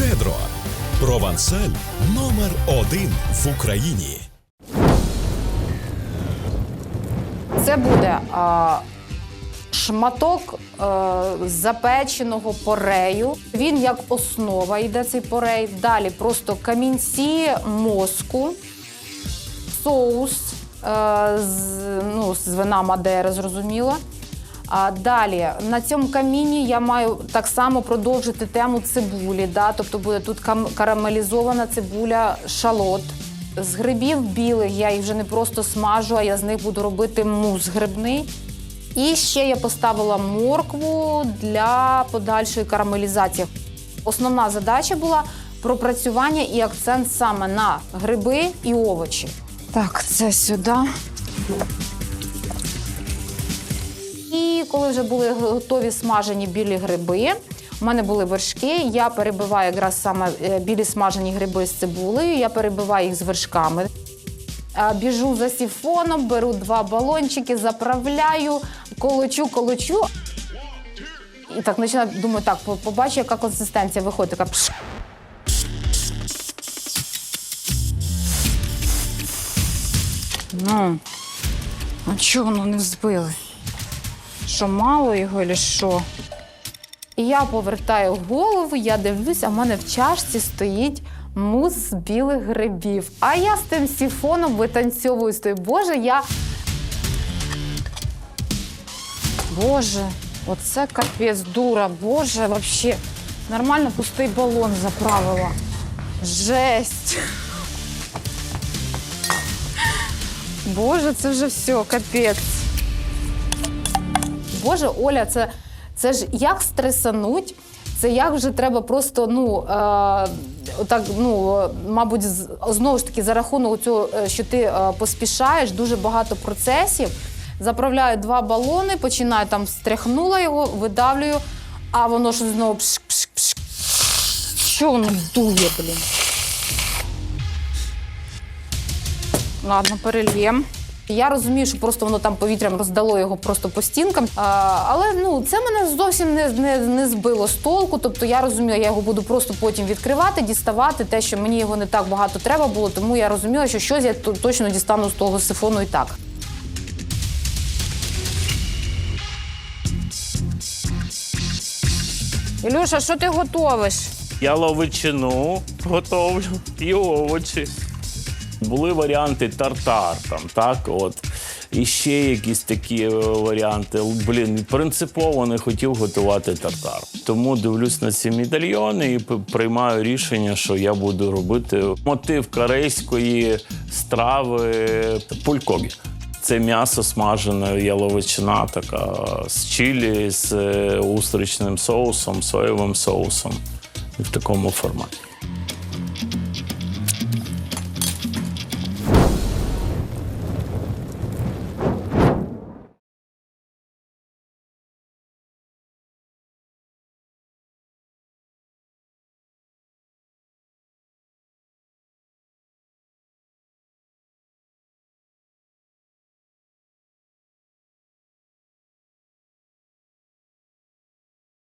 Щедро. Провансаль номер один в Україні. Це буде а, шматок а, запеченого порею. Він як основа йде цей порей. Далі просто камінці мозку, соус а, з, ну, з вина Мадери, зрозуміло. А далі на цьому каміні я маю так само продовжити тему цибулі. Да? Тобто буде тут карамелізована цибуля, шалот. З грибів білих я їх вже не просто смажу, а я з них буду робити мус грибний. І ще я поставила моркву для подальшої карамелізації. Основна задача була пропрацювання і акцент саме на гриби і овочі. Так, це сюди. І коли вже були готові смажені білі гриби, у мене були вершки. Я перебиваю якраз саме е, білі смажені гриби з цибулею, я перебиваю їх з вершками. Біжу за сіфоном, беру два балончики, заправляю, колочу, колочу. І так починаю, думаю, так, побачу, яка консистенція виходить. Така пш. Ну, а чого воно не збили? Що мало його, чи що? І я повертаю голову, я дивлюсь, а в мене в чашці стоїть мус з білих грибів. А я з тим сіфоном витанцьовую стою. Боже, я. Боже, оце капець дура. Боже, вообще. Нормально пустий балон заправила. Жесть. Боже, це вже все, капець. Боже, Оля, це, це ж як стресануть, це як вже треба просто, ну, е, так, ну, мабуть, знову ж таки, за рахунок цього, е, що ти е, поспішаєш, дуже багато процесів. Заправляю два балони, починаю там стряхнула його, видавлюю, а воно ж знову пшк-пшк-пшк. Що воно дує, блін? Ладно, перельєм. Я розумію, що просто воно там повітрям роздало його просто по стінкам. А, але ну це мене зовсім не, не, не збило з толку. Тобто я розуміла, я його буду просто потім відкривати, діставати. Те, що мені його не так багато треба було, тому я розуміла, що щось я точно дістану з того сифону і так. Ілюша, що ти готовиш? Я ловичину готовлю і овочі. Були варіанти тартар, там, так, от. І ще якісь такі е, варіанти. Блін, принципово не хотів готувати тартар. Тому дивлюсь на ці медальйони і приймаю рішення, що я буду робити мотив корейської страви пулькогі. Це м'ясо смажене, яловичина така з чилі, з е, устричним соусом, соєвим соусом в такому форматі.